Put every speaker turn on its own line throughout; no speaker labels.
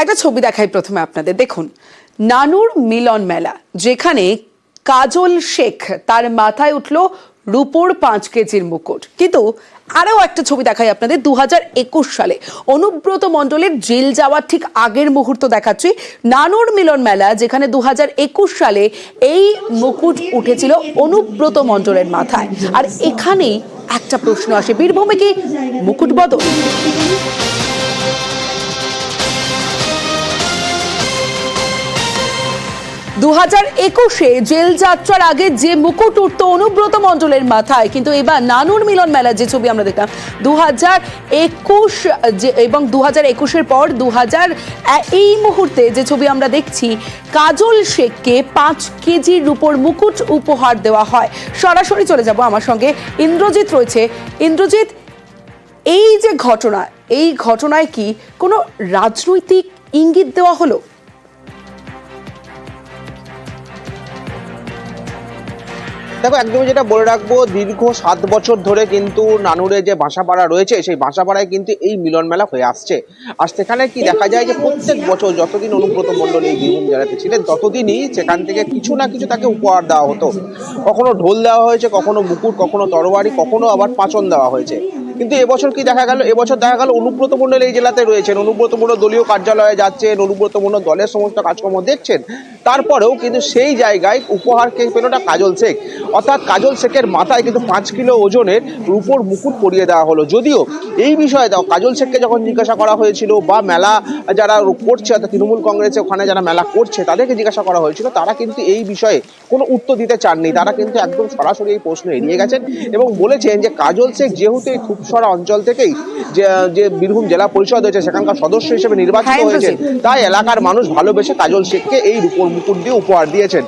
একটা ছবি দেখাই প্রথমে আপনাদের। দেখুন, নানুর মিলন মেলা, যেখানে কাজল শেখ তার মাথায় উঠল রূপোর পাঁচ কেজির মুকুট। কিন্তু আরও একটা ছবি দেখাই আপনাদের দু সালে। অনুব্রত মণ্ডলের জেল যাওয়ার ঠিক আগের মুহূর্ত দেখাচ্ছি। নানুর মিলন মেলা, যেখানে দু একুশ সালে এই মুকুট উঠেছিল অনুব্রত মণ্ডলের মাথায়। আর এখানেই একটা প্রশ্ন আসে, বীরভূমে কি মুকুট বদল? দু হাজার একুশে জেল যাত্রার আগে যে মুকুট উঠত অনুব্রত মণ্ডলের মাথায়, কিন্তু এবার নানুর মিলন মেলার যে ছবি আমরা দেখলাম দু হাজার একুশ এবং দু হাজার একুশের পর দু হাজার এই মুহূর্তে যে ছবি আমরা দেখছি, কাজল শেখকে পাঁচ কেজির রূপোর মুকুট উপহার দেওয়া হয়। সরাসরি চলে যাব আমার সঙ্গে। ইন্দ্রজিৎ রয়েছে। ইন্দ্রজিৎ, এই যে ঘটনা, এই ঘটনায় কি কোনো রাজনৈতিক ইঙ্গিত দেওয়া হলো?
দেখো, একদমই যেটা বলে রাখব, দীর্ঘ সাত বছর ধরে কিন্তু নানুরে যে বাসাপাড়া রয়েছে, সেই বাসাপাড়ায় কিন্তু এই মিলন মেলা হয়ে আসছে। আর সেখানে কি দেখা যায় যে প্রত্যেক বছর যতদিন অনুব্রত মণ্ডল এই বীরভূম জেলাতে ছিলেন, ততদিনই সেখান থেকে কিছু না কিছু তাকে উপহার দেওয়া হতো। কখনো ঢোল দেওয়া হয়েছে, কখনো মুকুট, কখনো তরবারি কখনো আবার পাচন দেওয়া হয়েছে। কিন্তু এবছর কি দেখা গেল? এবছর দেখা গেল অনুব্রত এই জেলাতে রয়েছেন। অনুব্রত দলীয় কার্যালয়ে যাচ্ছেন অনুব্রত দলের সমস্ত কাজকর্ম দেখছেন। তারপরেও কিন্তু সেই জায়গায় উপহার কে পেল না কাজল শেখ। অর্থাৎ কাজল শেখের মাথায় কিন্তু পাঁচ কিলো ওজনের রূপোর মুকুট পরিয়ে দেওয়া হলো। যদিও এই বিষয়ে দাও, কাজল শেখকে যখন জিজ্ঞাসা করা হয়েছিল বা মেলা যারা করছে, অর্থাৎ তৃণমূল কংগ্রেসে ওখানে যারা মেলা করছে, তাদেরকে জিজ্ঞাসা করা হয়েছিল, তারা কিন্তু এই বিষয়ে কোনো উত্তর দিতে চাননি। তারা কিন্তু একদম সরাসরি এই প্রশ্ন এড়িয়ে গেছেন এবং বলেছেন যে কাজল শেখ যেহেতু এই খুবসরা অঞ্চল থেকেই যে যে বীরভূম জেলা পরিষদ হয়েছে সেখানকার সদস্য হিসেবে নির্বাচিত
হ্যাঁ,
হয়েছেন তাই এলাকার মানুষ ভালোবেসে কাজল শেখকে এই রূপোর মুকুট দিয়ে উপহার দিয়েছেন।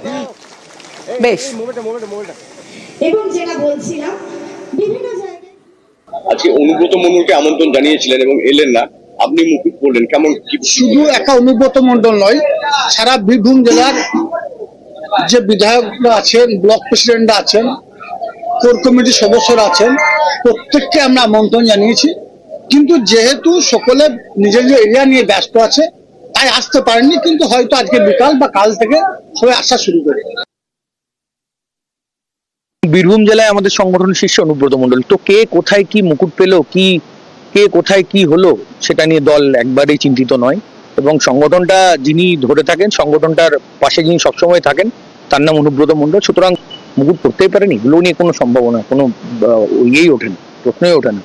বেশ।
এবং যেটা বলছিলাম বিভিন্ন
আজকে অনুব্রত মন্ডলকে আমন্ত্রণ জানিয়েছিলেন এবং এলেন না আপনি মুকুট পড়লেন কেমন
শুধু একা অনুব্রত মন্ডল নয় সারা বীরভূম জেলার যে বিধায়করা আছেন ব্লক প্রেসিডেন্টরা আছেন কোর কমিটির সদস্যরা আছেন, প্রত্যেককে আমরা আমন্ত্রণ জানিয়েছি। কিন্তু যেহেতু সকলে নিজের নিজের এরিয়া নিয়ে ব্যস্ত আছে, তাই আসতে পারেননি, কিন্তু হয়তো আজকে বিকাল বা কাল থেকে সবাই আসা শুরু করে
বীরভূম জেলায় আমাদের সংগঠন শীর্ষ অনুব্রত মন্ডল তো কে কোথায় কি মুকুট পেল, কি, কে কোথায় কি হলো, সেটা নিয়ে দল একবারেই চিন্তিত নয়। এবং সংগঠনটা যিনি ধরে থাকেন, সংগঠনটার পাশে যিনি সবসময় থাকেন, তার নাম অনুব্রত মন্ডল সুতরাং মুকুট করতেই পারেনি? এগুলো নিয়ে কোনো সম্ভাবনা কোনো ইয়েই ওঠে না প্রশ্নই ওঠে না।